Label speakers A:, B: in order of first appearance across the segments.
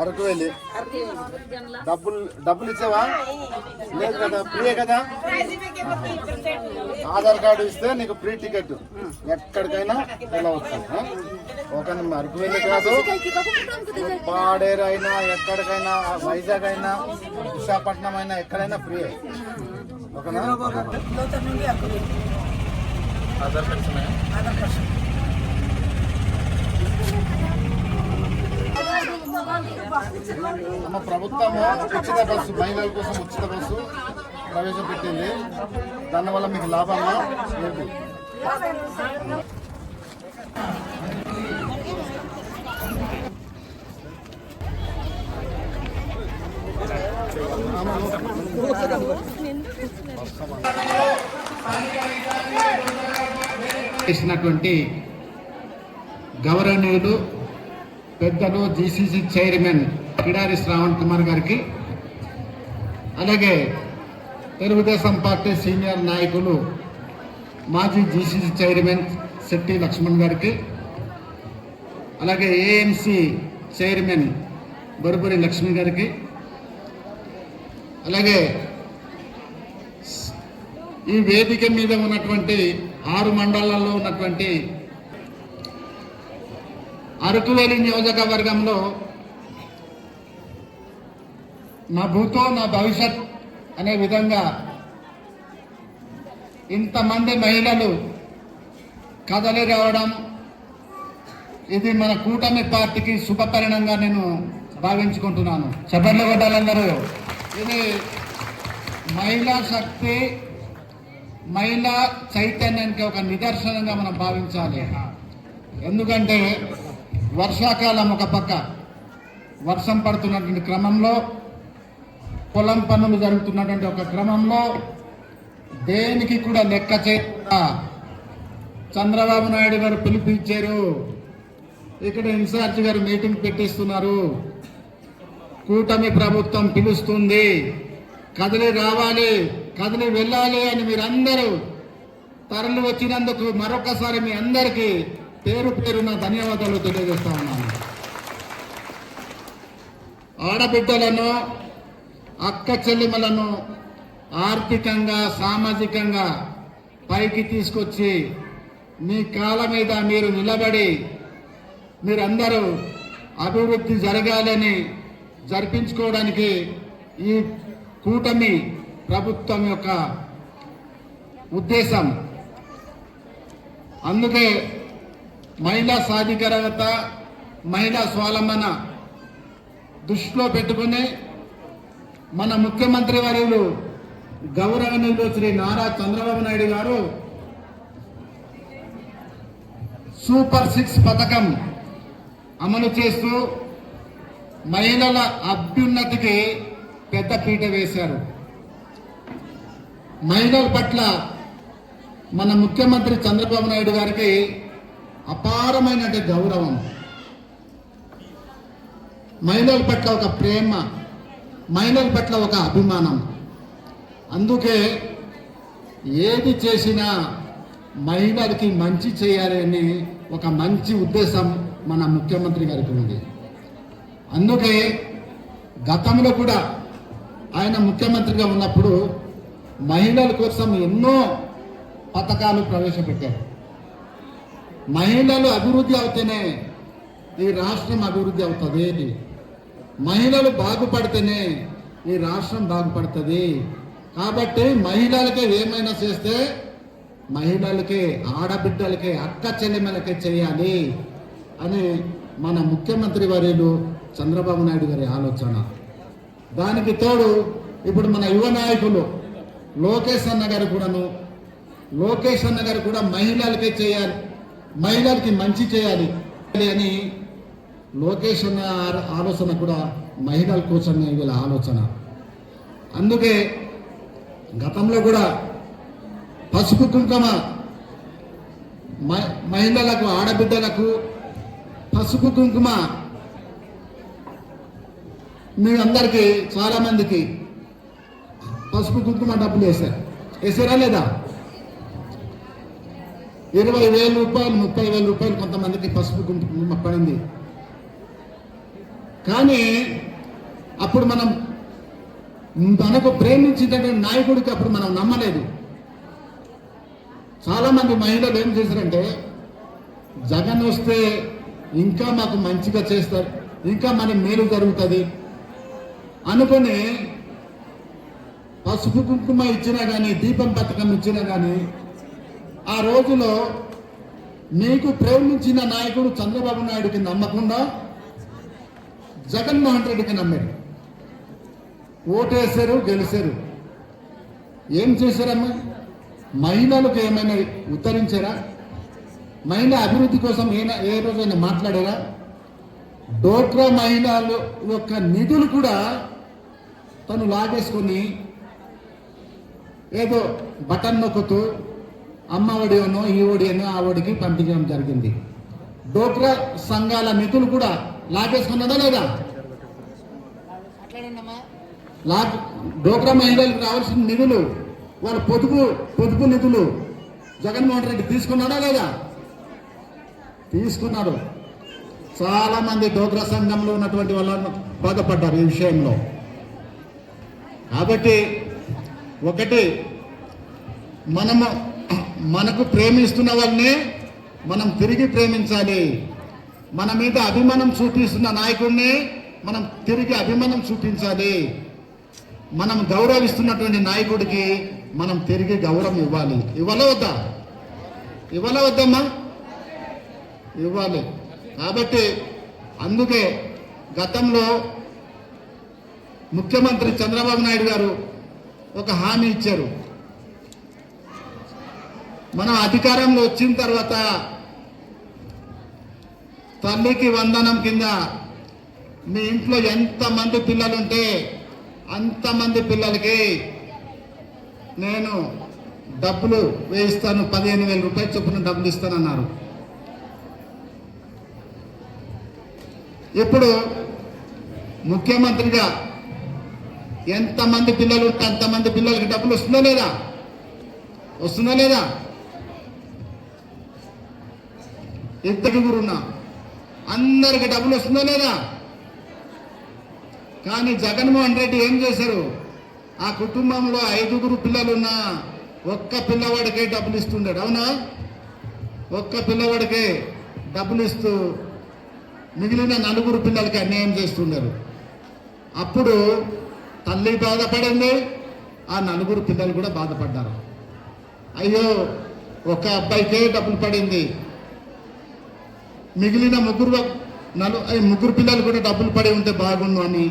A: అరకు వెళ్ళి డబ్బులు డబ్బులు ఇచ్చావా? లేదు కదా ఫ్రీ కదా? ఆధార్ కార్డు ఇస్తే నీకు ఫ్రీ టికెట్. ఎక్కడికైనా వెళ్ళవచ్చు? ఒక అరకు వెళ్ళి కాదు? పాడేరు అయినా ఎక్కడికైనా వైజాగ్ అయినా విశాఖపట్నం అయినా ఎక్కడైనా ఫ్రీ. ఓకేనా?
B: లోతర్ నుండి అరకు వెళ్ళి
C: ఆధార్ కార్డ్స్.
B: ఆధార్ కార్డు
A: మన ప్రభుత్వము ఉచిత బస్సు మహిళల కోసం ఉచిత బస్సు ప్రవేశపెట్టింది. దానివల్ల మీకు లాభమా లేదు.
D: చేసినటువంటి గౌరవనీయులు పెద్దలు జీసీసీ చైర్మన్ కిడారి శ్రావణ్ కుమార్ గారికి అలాగే తెలుగుదేశం పార్టీ సీనియర్ నాయకులు మాజీ జీసీసీ చైర్మన్ శెట్టి లక్ష్మణ్ గారికి అలాగే ఏఎంసీ చైర్మన్ బొరుబురి లక్ష్మి గారికి అలాగే ఈ వేదిక మీద ఉన్నటువంటి ఆరు మండలాల్లో ఉన్నటువంటి అరకువేలి నియోజకవర్గంలో నా భూతో నా భవిష్యత్ అనే విధంగా ఇంతమంది మహిళలు కదలి రావడం ఇది మన కూటమి పార్టీకి శుభపరిణంగా నేను భావించుకుంటున్నాను. చప్పట్లు కొట్టాలందరూ ఇది మహిళా శక్తి మహిళా చైతన్యానికి ఒక నిదర్శనంగా మనం భావించాలి. ఎందుకంటే వర్షాకాలం ఒక పక్క. వర్షం పడుతున్నటువంటి క్రమంలో పొలం పనులు జరుగుతున్నటువంటి ఒక క్రమంలో దేనికి కూడా లెక్క చే చంద్రబాబు నాయుడు గారు పిలిపించారు. ఇక్కడ ఇన్ఛార్జ్ గారు మీటింగ్ పెట్టిస్తున్నారు. కూటమి ప్రభుత్వం పిలుస్తుంది. కదిలి రావాలి కదిలి వెళ్ళాలి అని మీరందరూ తరలి వచ్చినందుకు మరొకసారి మీ అందరికీ పేరు పేరున ధన్యవాదాలు తెలియజేస్తా ఉన్నాను. ఆడబిడ్డలను అక్క చెల్లిమలను ఆర్థికంగా సామాజికంగా పైకి తీసుకొచ్చి మీ కాళ్ళ మీద మీరు నిలబడి మీరందరూ అభివృద్ధి జరగాలని జరిపించుకోవడానికి ఈ కూటమి ప్రభుత్వం యొక్క ఉద్దేశం. అందుకే మహిళా సాధికారత మహిళా స్వావలంబన దృష్టిలో పెట్టుకుని మన ముఖ్యమంత్రి వర్యులు గౌరవనీయులు శ్రీ నారా చంద్రబాబు నాయుడు గారు సూపర్ సిక్స్ పథకం అమలు చేస్తూ మహిళల అభ్యున్నతికి పెద్ద పీట వేశారు. మహిళల పట్ల మన ముఖ్యమంత్రి చంద్రబాబు నాయుడు గారికి అపారమైన గౌరవం. మహిళల పట్ల ఒక ప్రేమ మహిళల పట్ల ఒక అభిమానం. అందుకే ఏది చేసినా మహిళలకి మంచి చేయాలి అని ఒక మంచి ఉద్దేశం మన ముఖ్యమంత్రి గారికి ఉంది. అందుకే గతంలో కూడా ఆయన ముఖ్యమంత్రిగా ఉన్నప్పుడు మహిళల కోసం ఎన్నో పథకాలు ప్రవేశపెట్టారు. మహిళలు అభివృద్ధి అవుతేనే ఈ రాష్ట్రం అభివృద్ధి అవుతుంది. మహిళలు బాగుపడితేనే ఈ రాష్ట్రం బాగుపడుతుంది. కాబట్టి మహిళలకే ఏమైనా చేస్తే మహిళలకే ఆడబిడ్డలకే అక్క చెల్లెమలకే చేయాలి అని మన ముఖ్యమంత్రి వర్యులు చంద్రబాబు నాయుడు గారి ఆలోచన. దానికి తోడు ఇప్పుడు మన యువ నాయకులు లోకేష్ అన్న గారు కూడాను లోకేష్ అన్న గారు కూడా మహిళలకే చేయాలి. మహిళలకి మంచి చేయాలి అని లోకేష్ అన్న ఆలోచన కూడా మహిళల కోసమే వీళ్ళ ఆలోచన. అందుకే గతంలో కూడా పసుపు కుంకుమ మ- మహిళలకు ఆడబిడ్డలకు పసుపు కుంకుమ మీ అందరికీ చాలామందికి పసుపు కుంకుమ డబ్బులు వేశారు. వేసారా లేదా? ఇరవై వేల రూపాయలు ముప్పై వేల రూపాయలు కొంతమందికి పసుపు కుంకుమ పడింది. కానీ అప్పుడు మనం మనకు ప్రేమించినటువంటి నాయకుడికి అప్పుడు మనం నమ్మలేదు. చాలా మంది మహిళలు ఏం చేశారంటే జగన్ వస్తే ఇంకా మాకు మంచిగా చేస్తారు ఇంకా మన మేలు జరుగుతుంది అనుకుని పసుపు కుంకుమ ఇచ్చినా కానీ దీపం పథకం ఇచ్చినా కానీ ఆ రోజులో నీకు ప్రేమించిన నాయకుడు చంద్రబాబు నాయుడికి నమ్మకుండా జగన్మోహన్ రెడ్డికి నమ్మాడు. ఓటేశారు గెలిచారు. ఏం చేశారమ్మా? మహిళలకు ఏమైనా ఉత్తరించారా? మహిళ అభివృద్ధి కోసం ఏ ఏ రోజైనా మాట్లాడారా? డోక్రా మహిళలు యొక్క నిధులు కూడా తను లాగేసుకొని ఏదో బటన్ నొక్కుతూ అమ్మ ఒడియోనో ఈ ఒడియోనో ఆ ఒడికి పంపించడం జరిగింది. డోక్రా సంఘాల నిధులు కూడా లాగేసుకున్నాడా లేదా? లా డోక్రా మహిళలకు రావాల్సిన నిధులు వాళ్ళ పొదుపు పొదుపు నిధులు జగన్మోహన్ రెడ్డి తీసుకున్నాడా లేదా? తీసుకున్నాడు. చాలా మంది డోగ్రా సంఘంలో ఉన్నటువంటి వాళ్ళను బాధపడ్డారు ఈ విషయంలో. కాబట్టి ఒకటి మనము మనకు ప్రేమిస్తున్న వాళ్ళనే మనం తిరిగి ప్రేమించాలి. మన మీద అభిమానం చూపిస్తున్న నాయకుడిని మనం తిరిగి అభిమానం చూపించాలి. మనం గౌరవిస్తున్నటువంటి నాయకుడికి మనం తిరిగి గౌరవం ఇవ్వాలి. ఇవ్వాలా వద్దా? ఇవ్వాలా వద్దమ్మా? ఇవ్వాలి. కాబట్టి అందుకే గతంలో ముఖ్యమంత్రి చంద్రబాబు నాయుడు గారు ఒక హామీ ఇచ్చారు. మనం అధికారంలో వచ్చిన తర్వాత తల్లికి వందనం కింద మీ ఇంట్లో ఎంతమంది పిల్లలుంటే అంతమంది పిల్లలకి నేను డబ్బులు వేయిస్తాను పదిహేను వేల రూపాయలు చొప్పున డబ్బులు ఇస్తానన్నారు. ఇప్పుడు ముఖ్యమంత్రిగా ఎంతమంది పిల్లలు ఉంటే అంతమంది పిల్లలకి డబ్బులు వస్తుందా లేదా? వస్తుందా లేదా? ఇద్దరుగురున్నా అందరికి డబ్బులు వస్తుందా లేదా? కానీ జగన్మోహన్ రెడ్డి ఏం చేశారు? ఆ కుటుంబంలో ఐదుగురు పిల్లలున్నా ఒక్క పిల్లవాడికే డబ్బులు ఇస్తుండడు అవునా? ఒక్క పిల్లవాడికే డబ్బులు ఇస్తూ మిగిలిన నలుగురు పిల్లలకి అన్యాయం చేస్తున్నారు అప్పుడు తల్లి బాధపడింది ఆ నలుగురు పిల్లలు కూడా బాధపడ్డారు. అయ్యో ఒక అబ్బాయికే డబ్బులు పడింది. మిగిలిన ముగ్గురు నలు ముగ్గురు పిల్లలు కూడా డబ్బులు పడి ఉంటే బాగుండు అని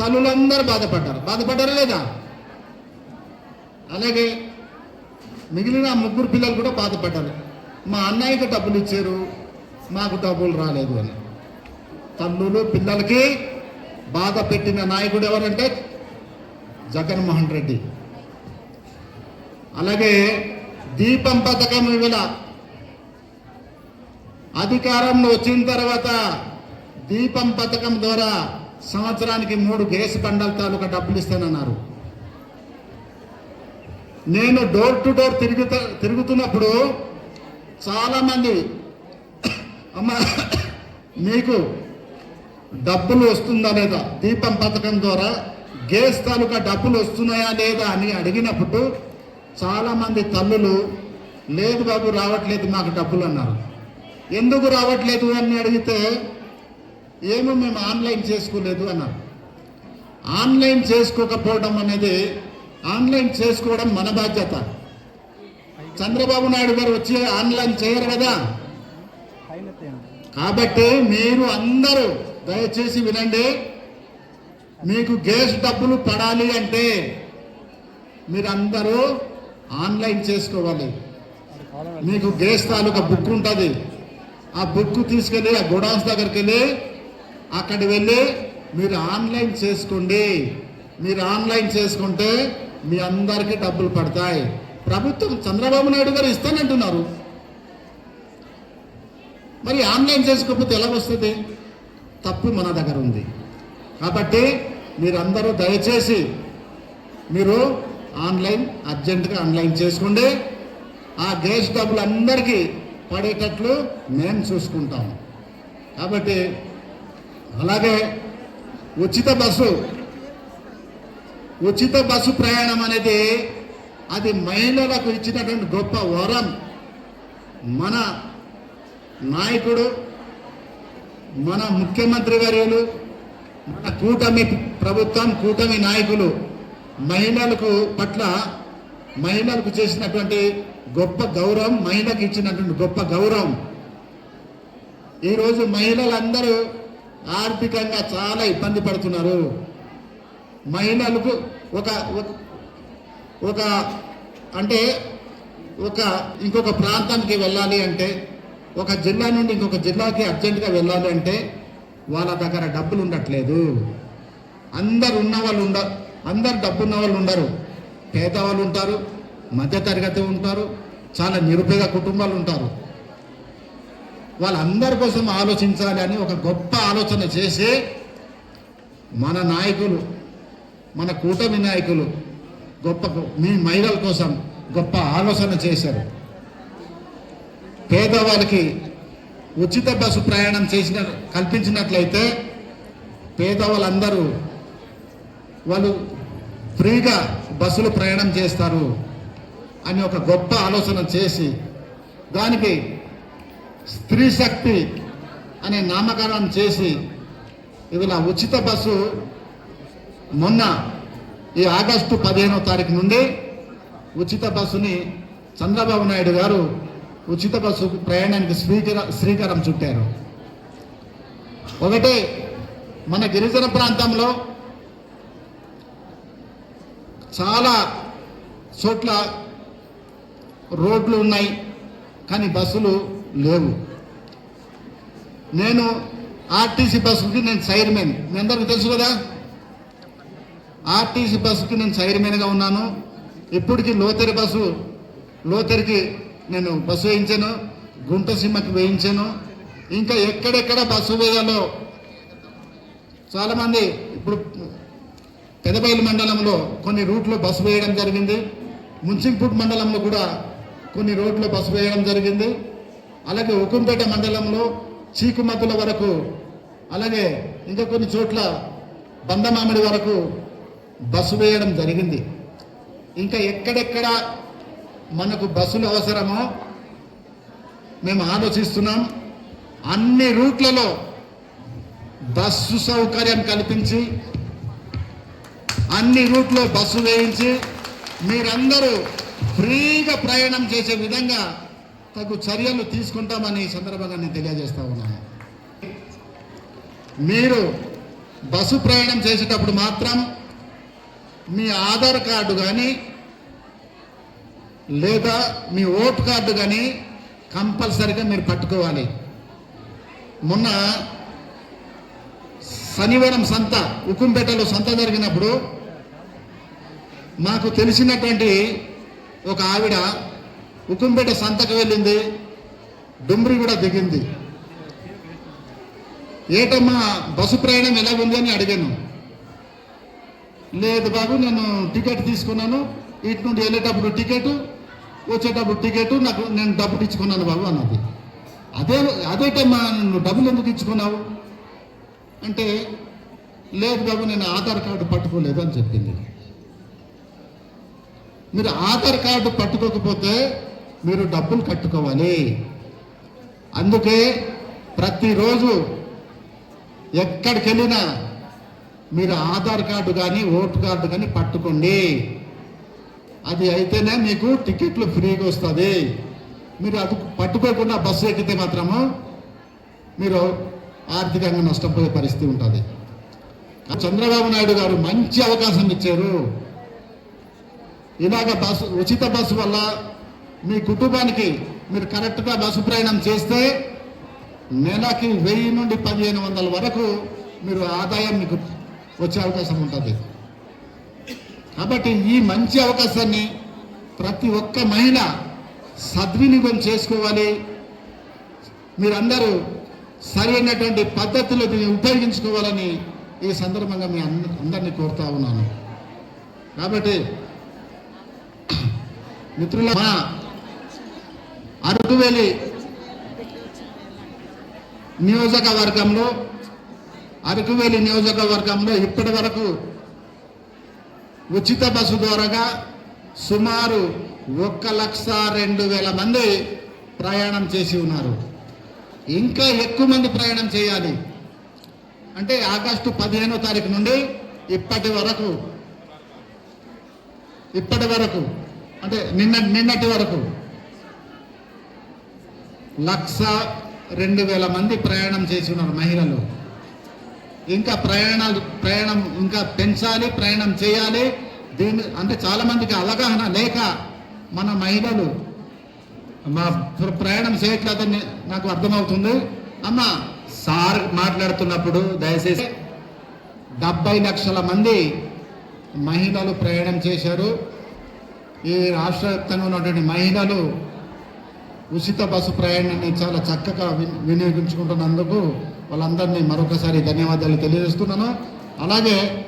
D: తల్లులందరూ బాధపడ్డారు. బాధపడ్డారా లేదా? అలాగే మిగిలిన ముగ్గురు పిల్లలు కూడా బాధపడ్డారు. మా అన్నయ్యకి డబ్బులు ఇచ్చారు మాకు డబ్బులు రాలేదు అని. తల్లులు పిల్లలకి బాధ పెట్టిన నాయకుడు ఎవరంటే జగన్మోహన్ రెడ్డి. అలాగే దీపం పథకం ఇవాళ అధికారంలో వచ్చిన తర్వాత దీపం పథకం ద్వారా సంవత్సరానికి మూడు గ్యాస్ బండల తాలూకా డబ్బులు ఇస్తానన్నారు. నేను డోర్ టు డోర్ తిరుగుతా తిరుగుతున్నప్పుడు చాలామంది అమ్మ మీకు డబ్బులు వస్తుందా లేదా? దీపం పథకం ద్వారా గ్యాస్ తాలూకా డబ్బులు వస్తున్నాయా లేదా అని అడిగినప్పుడు చాలామంది తల్లులు లేదు బాబు రావట్లేదు మాకు డబ్బులు అన్నారు. ఎందుకు రావట్లేదు అని అడిగితే ఏమో మేము ఆన్లైన్ చేసుకోలేదు అన్నారు. ఆన్లైన్ చేసుకోకపోవడం అనేది ఆన్లైన్ చేసుకోవడం మన బాధ్యత. చంద్రబాబు నాయుడు గారు వచ్చి ఆన్లైన్ చేయరు కదా. కాబట్టి మీరు అందరూ దయచేసి వినండి మీకు గ్యాస్ డబ్బులు పడాలి అంటే మీరందరూ ఆన్లైన్ చేసుకోవాలి. మీకు గ్యాస్ తాలూకా బుక్ ఉంటుంది. ఆ బుక్ తీసుకెళ్ళి ఆ గోడౌన్స్ దగ్గరికి వెళ్ళి అక్కడికి వెళ్ళి మీరు ఆన్లైన్ చేసుకోండి. మీరు ఆన్లైన్ చేసుకుంటే మీ అందరికీ డబ్బులు పడతాయి. ప్రభుత్వం చంద్రబాబు నాయుడు గారు ఇస్తానంటున్నారు. మరి ఆన్లైన్ చేసుకోకపోతే ఎలా వస్తుంది? తప్పు మన దగ్గర ఉంది. కాబట్టి మీరందరూ దయచేసి మీరు ఆన్లైన్ అర్జెంటుగా ఆన్లైన్ చేసుకోండి. ఆ గ్యాస్ డబ్బులు అందరికీ పడేటట్లు మేము చూసుకుంటాం కాబట్టి అలాగే ఉచిత బస్సు ఉచిత బస్సు ప్రయాణం అనేది అది మహిళలకు ఇచ్చినటువంటి గొప్ప వరం. మన నాయకుడు మన ముఖ్యమంత్రి వర్యులు మన కూటమి ప్రభుత్వం కూటమి నాయకులు మహిళలకు పట్ల మహిళలకు చేసినటువంటి గొప్ప గౌరవం మహిళకు ఇచ్చినటువంటి గొప్ప గౌరవం. ఈరోజు మహిళలందరూ ఆర్థికంగా చాలా ఇబ్బంది పడుతున్నారు. మహిళలకు ఒక ఒక- అంటే ఒక ఇంకొక ప్రాంతానికి వెళ్ళాలి అంటే ఒక జిల్లా నుండి ఇంకొక జిల్లాకి అర్జెంటుగా వెళ్ళాలి అంటే వాళ్ళ దగ్గర డబ్బులు ఉండట్లేదు. అందరు ఉన్న వాళ్ళు ఉండ అందరు డబ్బు ఉన్న వాళ్ళు ఉండరు. పేదవాళ్ళు ఉంటారు. మధ్యతరగతి ఉంటారు చాలా నిరుపేద కుటుంబాలు ఉంటారు. వాళ్ళందరి కోసం ఆలోచించాలి అని ఒక గొప్ప ఆలోచన చేసి మన నాయకులు మన కూటమి నాయకులు గొప్ప మీ మహిళల కోసం గొప్ప ఆలోచన చేశారు. పేదవాళ్ళకి ఉచిత బస్సు ప్రయాణం చేసిన కల్పించినట్లయితే పేదవాళ్ళందరూ వాళ్ళు ఫ్రీగా బస్సులు ప్రయాణం చేస్తారు. అని ఒక గొప్ప ఆలోచన చేసి దానికి స్త్రీ శక్తి అనే నామకరణం చేసి ఇవాళ ఉచిత బస్సు మొన్న ఈ ఆగస్టు పదిహేనో తారీఖు నుండి ఉచిత బస్సుని చంద్రబాబు నాయుడు గారు ఉచిత బస్సు ప్రయాణానికి స్వీకర శ్రీకారం చుట్టారు. ఒకటి మన గిరిజన ప్రాంతంలో చాలా చోట్ల రోడ్లు ఉన్నాయి కానీ బస్సులు లేవు. నేను ఆర్టీసీ బస్సుకి నేను చైర్మన్. మీ అందరికీ తెలుసు కదా? ఆర్టీసీ బస్సుకి నేను చైర్మన్గా ఉన్నాను. ఇప్పటికి లోతరి బస్సు లోతెరికి నేను బస్సు వేయించాను గుంట వేయించాను. ఇంకా ఎక్కడెక్కడ బస్సు వేయాలో చాలామంది ఇప్పుడు పెదబయలు మండలంలో కొన్ని రూట్లో బస్సు వేయడం జరిగింది. ముంచింపూట్ మండలంలో కూడా కొన్ని రోడ్లు బస్సు వేయడం జరిగింది. అలాగే ఉకుంపేట మండలంలో చీకుమతుల వరకు అలాగే ఇంకా కొన్ని చోట్ల బందమామిడి వరకు బస్సు వేయడం జరిగింది. ఇంకా ఎక్కడెక్కడ మనకు బస్సులు అవసరమో మేము ఆలోచిస్తున్నాం. అన్ని రూట్లలో బస్సు సౌకర్యం కల్పించి అన్ని రూట్లో బస్సు వేయించి మీరందరూ ఫ్రీగా ప్రయాణం చేసే విధంగా తగు చర్యలు తీసుకుంటామని ఈ సందర్భంగా నేను తెలియజేస్తా ఉన్నాను మీరు బస్సు ప్రయాణం చేసేటప్పుడు మాత్రం మీ ఆధార్ కార్డు కానీ లేదా మీ ఓటు కార్డు కానీ కంపల్సరిగా మీరు పట్టుకోవాలి. మొన్న శనివారం సంత ఉకుంపేటలో సంత జరిగినప్పుడు మాకు తెలిసినటువంటి ఒక ఆవిడ ఉకుంపేట సంతకు వెళ్ళింది డుమ్రి కూడా దిగింది. ఏటమ్మా బస్సు ప్రయాణం ఎలా ఉంది అని అడిగాను. లేదు బాబు నేను టికెట్ తీసుకున్నాను. ఇటు నుండి వెళ్ళేటప్పుడు టికెట్ వచ్చేటప్పుడు టికెట్ నాకు నేను డబ్బులు ఇచ్చుకున్నాను బాబు అన్నది. అదే అదేటమ్మా నువ్వు డబ్బులు ఎందుకు ఇచ్చుకున్నావు? అంటే లేదు బాబు నేను ఆధార్ కార్డు పట్టుకోలేదు అని చెప్పింది. మీరు ఆధార్ కార్డు పట్టుకోకపోతే మీరు డబ్బులు కట్టుకోవాలి. అందుకే ప్రతిరోజు ఎక్కడికి వెళ్ళినా మీరు ఆధార్ కార్డు కానీ ఓటు కార్డు కానీ పట్టుకోండి. అది అయితేనే మీకు టికెట్లు ఫ్రీగా వస్తుంది. మీరు అది పట్టుకోకుండా బస్సు ఎక్కితే మాత్రము మీరు ఆర్థికంగా నష్టపోయే పరిస్థితి ఉంటుంది. చంద్రబాబు నాయుడు గారు మంచి అవకాశం ఇచ్చారు. ఇలాగ బస్సు ఉచిత బస్సు వల్ల మీ కుటుంబానికి మీరు కరెక్ట్గా బస్సు ప్రయాణం చేస్తే నెలకి వెయ్యి నుండి పదిహేను వందల వరకు మీరు ఆదాయం మీకు వచ్చే అవకాశం ఉంటుంది. కాబట్టి ఈ మంచి అవకాశాన్ని ప్రతి ఒక్క మహిళ సద్వినియోగం చేసుకోవాలి. మీరందరూ సరైనటువంటి పద్ధతిలో దీన్ని ఉపయోగించుకోవాలని ఈ సందర్భంగా మీ అందరినీ కోరుతా ఉన్నాను. కాబట్టి మిత్రుల మన అరకువేలి నియోజకవర్గంలో అరకువేలి నియోజకవర్గంలో ఇప్పటి వరకు ఉచిత బస్సు ద్వారాగా సుమారు ఒక్క లక్ష రెండు వేల మంది ప్రయాణం చేసి ఉన్నారు. ఇంకా ఎక్కువ మంది ప్రయాణం చేయాలి. అంటే ఆగస్టు పదిహేనో తారీఖు నుండి ఇప్పటి వరకు ఇప్పటి వరకు అంటే నిన్న నిన్నటి వరకు లక్ష రెండు వేల మంది ప్రయాణం చేసి ఉన్నారు మహిళలు. ఇంకా ప్రయాణాలు ప్రయాణం ఇంకా పెంచాలి ప్రయాణం చేయాలి. దీని అంటే చాలామందికి అవగాహన లేక మన మహిళలు మా ప్రయాణం చేయట్లేదని నాకు అర్థమవుతుంది. అమ్మ సార్ మాట్లాడుతున్నప్పుడు దయచేసి డెబ్బై లక్షల మంది మహిళలు ప్రయాణం చేశారు. ఈ రాష్ట్ర వ్యాప్తంగా ఉన్నటువంటి మహిళలు ఉచిత బస్సు ప్రయాణాన్ని చాలా చక్కగా వి- వినియోగించుకుంటున్నందుకు వాళ్ళందరినీ మరొకసారి ధన్యవాదాలు తెలియజేస్తున్నాను. అలాగే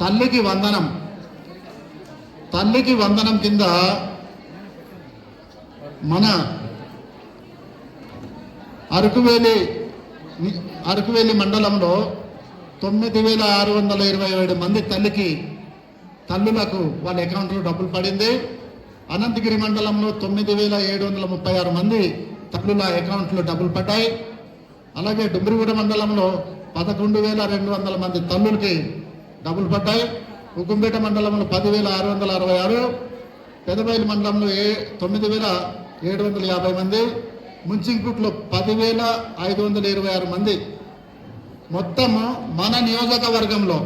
D: తల్లికి వందనం. తల్లికి వందనం కింద మన అరకువేలి అరకువేలి మండలంలో తొమ్మిది వేల ఆరు వందల ఇరవై ఏడు మంది తల్లికి తల్లులకు వాళ్ళ అకౌంట్లో డబ్బులు పడింది. అనంతగిరి మండలంలో తొమ్మిది వేల ఏడు వందల ముప్పై ఆరు మంది తల్లుల అకౌంట్లో డబ్బులు పడ్డాయి. అలాగే డుమ్రిగూడ మండలంలో పదకొండు వేల రెండు వందల మంది తల్లులకి డబ్బులు పడ్డాయి. ఉకుంపేట మండలంలో పదివేల ఆరు వందల అరవై ఆరు. పెదబయలు మండలంలో ఏ తొమ్మిది వేల ఏడు వందల యాభై మంది. ముంచింకుట్లో పదివేల ఐదు వందల ఇరవై ఆరు మంది. మొత్తము మన నియోజకవర్గంలో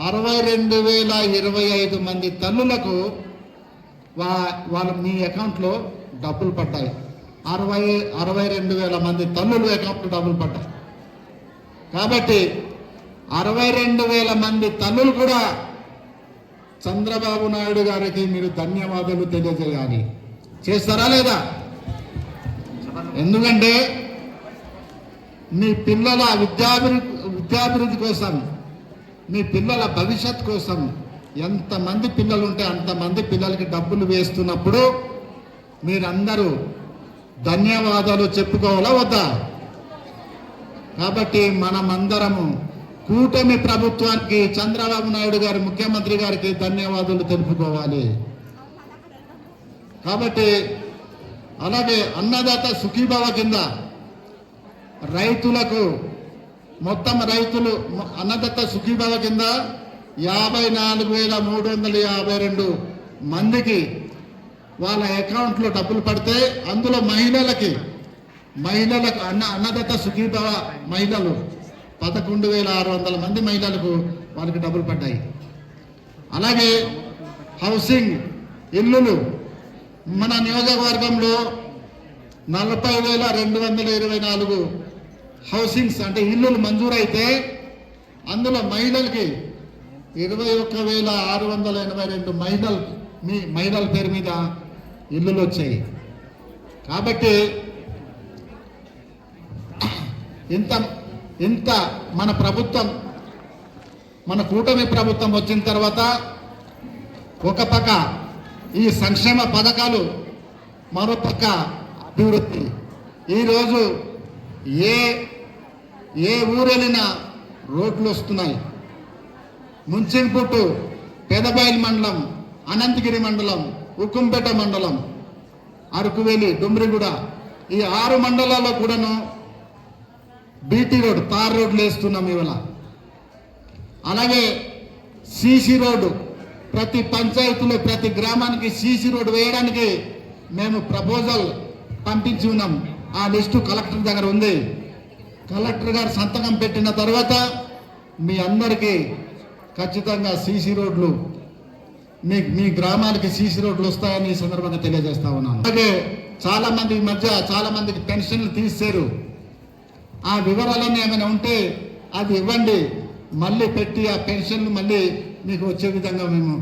D: అరవై రెండు వేల ఇరవై ఐదు మంది తల్లులకు వా వాళ్ళ మీ అకౌంట్లో డబ్బులు పడ్డాయి. అరవై అరవై రెండు వేల మంది తల్లులు అకౌంట్లో డబ్బులు పడ్డాయి. కాబట్టి అరవై రెండు వేల మంది తల్లులు కూడా చంద్రబాబు నాయుడు గారికి మీరు ధన్యవాదాలు తెలియజేయాలి. చేస్తారా లేదా? ఎందుకంటే మీ పిల్లల విద్యాభివృద్ధి విద్యాభివృద్ధి కోసం మీ పిల్లల భవిష్యత్ కోసం ఎంతమంది పిల్లలు ఉంటే అంతమంది పిల్లలకి డబ్బులు వేస్తున్నప్పుడు మీరందరూ ధన్యవాదాలు చెప్పుకోవాలా వద్దా? కాబట్టి మనమందరము కూటమి ప్రభుత్వానికి చంద్రబాబు నాయుడు గారి ముఖ్యమంత్రి గారికి ధన్యవాదాలు తెలుపుకోవాలి. కాబట్టి అలాగే అన్నదాత సుఖీభావ కింద రైతులకు మొత్తం రైతులు అన్నదత్త అన్నదాత సుఖీభావ కింద యాభై నాలుగు వేల మూడు వందల యాభై రెండు మందికి వాళ్ళ అకౌంట్లో డబ్బులు పడితే అందులో మహిళలకి మహిళలకు అన్న అన్నదత్త సుఖీభావ మహిళలు పదకొండు వేల ఆరు వందల మంది మహిళలకు వాళ్ళకి డబ్బులు పడ్డాయి. అలాగే హౌసింగ్ ఇల్లులు మన నియోజకవర్గంలో నలభై వేల రెండు వందల ఇరవై నాలుగు హౌసింగ్స్ అంటే ఇల్లులు మంజూరైతే అందులో మహిళలకి ఇరవై ఒక్క వేల ఆరు వందల ఎనభై రెండు మహిళలు మీ మహిళల పేరు మీద ఇల్లులు వచ్చాయి. కాబట్టి ఇంత ఇంత మన ప్రభుత్వం మన కూటమి ప్రభుత్వం వచ్చిన తర్వాత ఒక పక్క ఈ సంక్షేమ పథకాలు మరో పక్క అభివృద్ధి. ఈరోజు ఏ ఏ ఊరెళ్ళినా రోడ్లు వస్తున్నాయి. ముంచింపుట్టు పెదబైల్ మండలం అనంతగిరి మండలం ఉక్కుంపేట మండలం అరకువేలి డుమ్రిగూడ ఈ ఆరు మండలాల్లో కూడాను బీటీ రోడ్ తార్ రోడ్లు వేస్తున్నాం ఇవాళ. అలాగే సీసీ రోడ్డు ప్రతి పంచాయతీలో ప్రతి గ్రామానికి సీసీ రోడ్డు వేయడానికి మేము ప్రపోజల్ పంపించి ఉన్నాం. ఆ లిస్టు కలెక్టర్ దగ్గర ఉంది. కలెక్టర్ గారు సంతకం పెట్టిన తర్వాత మీ అందరికీ ఖచ్చితంగా సీసీ రోడ్లు మీ మీ గ్రామానికి సీసీ రోడ్లు వస్తాయని ఈ సందర్భంగా తెలియజేస్తా ఉన్నాను. అలాగే చాలా మంది ఈ మధ్య చాలా మందికి పెన్షన్లు తీశారు ఆ వివరాలన్నీ ఏమైనా ఉంటే అది ఇవ్వండి. మళ్ళీ పెట్టి ఆ పెన్షన్లు మళ్ళీ మీకు వచ్చే విధంగా మేము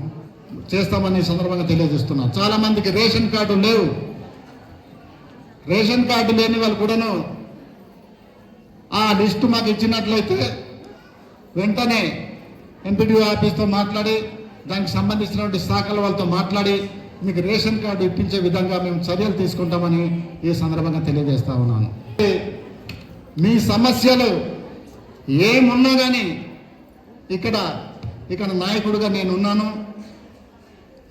D: చేస్తామని ఈ సందర్భంగా తెలియజేస్తున్నాం చాలా మందికి రేషన్ కార్డు లేవు. రేషన్ కార్డు లేని వాళ్ళు కూడాను ఆ లిస్టు మాకు ఇచ్చినట్లయితే వెంటనే ఎంపీడీఓ ఆఫీస్తో మాట్లాడి దానికి సంబంధించినటువంటి శాఖల వాళ్ళతో మాట్లాడి మీకు రేషన్ కార్డు ఇప్పించే విధంగా మేము చర్యలు తీసుకుంటామని ఈ సందర్భంగా తెలియజేస్తా ఉన్నాను. మీ సమస్యలు ఏమున్నా కానీ ఇక్కడ ఇక్కడ నాయకుడుగా నేను ఉన్నాను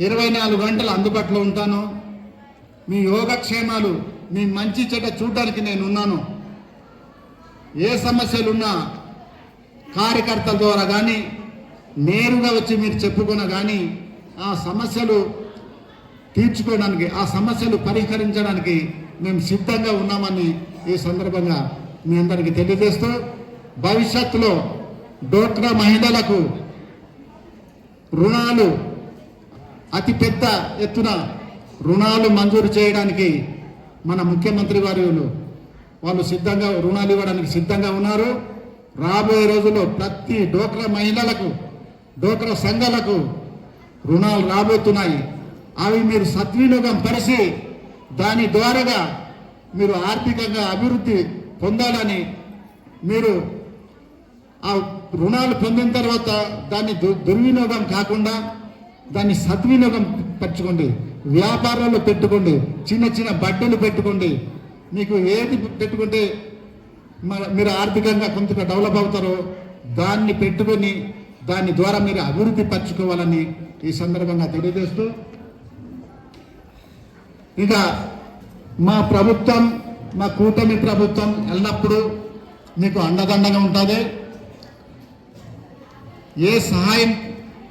D: ఇరవై నాలుగు గంటలు అందుబాటులో ఉంటాను. మీ యోగక్షేమాలు మీ మంచి చెడ్డ చూడడానికి నేను ఉన్నాను ఏ సమస్యలున్నా కార్యకర్తల ద్వారా కానీ నేరుగా వచ్చి మీరు చెప్పుకున్నా కానీ ఆ సమస్యలు తీర్చుకోవడానికి ఆ సమస్యలు పరిహరించడానికి మేము సిద్ధంగా ఉన్నామని ఈ సందర్భంగా మీ అందరికీ తెలియజేస్తూ భవిష్యత్తులో డోక్రా మహిళలకు రుణాలు అతిపెద్ద ఎత్తున రుణాలు మంజూరు చేయడానికి మన ముఖ్యమంత్రి వారు వాళ్ళు సిద్ధంగా రుణాలు ఇవ్వడానికి సిద్ధంగా ఉన్నారు. రాబోయే రోజుల్లో ప్రతి డోక్రా మహిళలకు డోక్రా సంఘాలకు రుణాలు రాబోతున్నాయి. అవి మీరు సద్వినియోగం పరిచి దాని ద్వారాగా మీరు ఆర్థికంగా అభివృద్ధి పొందాలని మీరు ఆ రుణాలు పొందిన తర్వాత దాన్ని దు- దుర్వినియోగం కాకుండా దాన్ని సద్వినియోగం పరచుకోండి వ్యాపారాలు పెట్టుకోండి. చిన్న చిన్న బట్టలు పెట్టుకోండి. మీకు ఏది పెట్టుకుంటే మ- మీరు ఆర్థికంగా కొంత డెవలప్ అవుతారో దాన్ని పెట్టుకొని దాని ద్వారా మీరు అభివృద్ధి పరచుకోవాలని ఈ సందర్భంగా తెలియజేస్తూ ఇక మా ప్రభుత్వం మా కూటమి ప్రభుత్వం ఎల్లప్పుడూ మీకు అండదండగా ఉంటుంది. ఏ సహాయం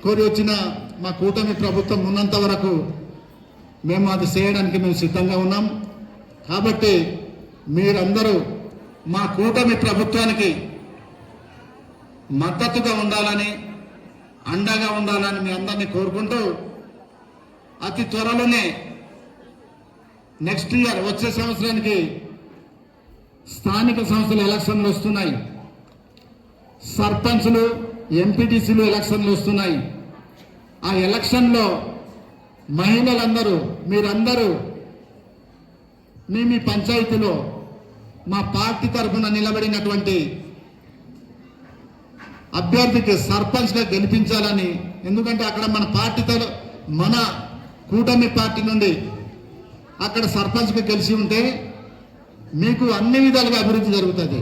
D: కోరి వచ్చినా మా కూటమి ప్రభుత్వం ఉన్నంత వరకు మేము అది చేయడానికి మేము సిద్ధంగా ఉన్నాం. కాబట్టి మీరందరూ మా కూటమి ప్రభుత్వానికి మద్దతుగా ఉండాలని అండగా ఉండాలని మీ అందరినీ కోరుకుంటూ అతి త్వరలోనే నెక్స్ట్ ఇయర్ వచ్చే సంవత్సరానికి స్థానిక సంస్థల ఎలక్షన్లు వస్తున్నాయి. సర్పంచ్లు ఎంపీటీసీలు ఎలక్షన్లు వస్తున్నాయి. ఆ ఎలక్షన్లో మహిళలందరూ మీరందరూ మేము మీ పంచాయతీలో మా పార్టీ తరఫున నిలబడినటువంటి అభ్యర్థికి సర్పంచ్గా గెలిపించాలని ఎందుకంటే అక్కడ మన పార్టీ తర మన కూటమి పార్టీ నుండి అక్కడ సర్పంచ్గా గెలిచి ఉంటే మీకు అన్ని విధాలుగా అభివృద్ధి జరుగుతుంది.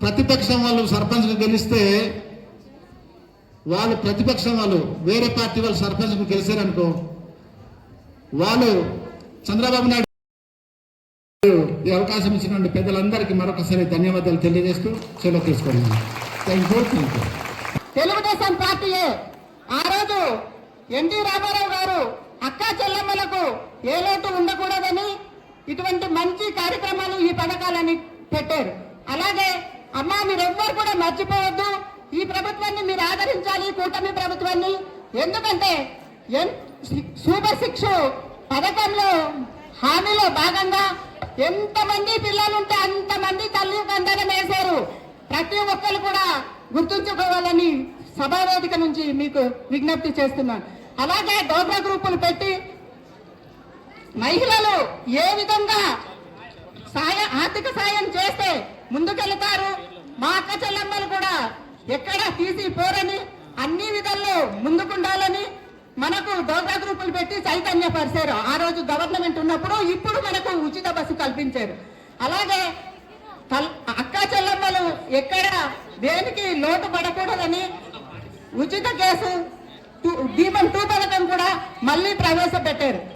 D: ప్రతిపక్షం వాళ్ళు సర్పంచ్గా గెలిస్తే వాళ్ళు ప్రతిపక్షం వాళ్ళు వేరే పార్టీ వాళ్ళు సర్పంచ్కి గెలిచారనుకో వాళ్ళు చంద్రబాబు నాయుడు ఈ అవకాశం ఇచ్చినటువంటి పెద్దలందరికీ మరొకసారి ధన్యవాదాలు తెలియజేస్తూ సెలవు తీసుకున్నాను thank you thank you
E: Telugu Desam పార్టీయే ఆ రోజు ఎన్టీ రామారావు గారు అక్కా చెల్లెమ్మలకు ఏ లోటు ఉండకూడదని ఇటువంటి మంచి కార్యక్రమాలు ఈ పథకాలని పెట్టారు. అలాగే అమ్మా మీరెవ్వరు కూడా మర్చిపోవద్దు. ఈ ప్రభుత్వాన్ని మీరు ఆదరించాలి కూటమి ప్రభుత్వాన్ని. ఎందుకంటే ఎన్- సూపర్ సిక్స్ పథకంలో హామీలో భాగంగా ఎంతమంది పిల్లలుంటే అంతమంది తల్లి కందరం వేశారు. ప్రతి ఒక్కరు కూడా గుర్తుంచుకోవాలని సభావేదిక నుంచి మీకు విజ్ఞప్తి చేస్తున్నాను అలాగే డోగ్రా గ్రూపులు పెట్టి మహిళలు ఏ విధంగా సాయ ఆర్థిక సాయం చేస్తే ముందుకెళ్తారు? మా అక్క చెల్లెమ్మలు కూడా ఎక్కడ తీసి పోరని అన్ని విధాల్లో ముందుకుండాలని మనకు డోగ్రా గ్రూపులు పెట్టి చైతన్యపరిచారు ఆ రోజు గవర్నమెంట్ ఉన్నప్పుడు ఇప్పుడు మనకు ఉచిత బస్సు కల్పించారు. అలాగే అక్క చెల్లెమ్మలు ఎక్కడ దేనికి లోటు పడకూడదని ఉచిత కేసు టూ- దీపం టూ పథకం కూడా మళ్ళీ ప్రవేశపెట్టారు.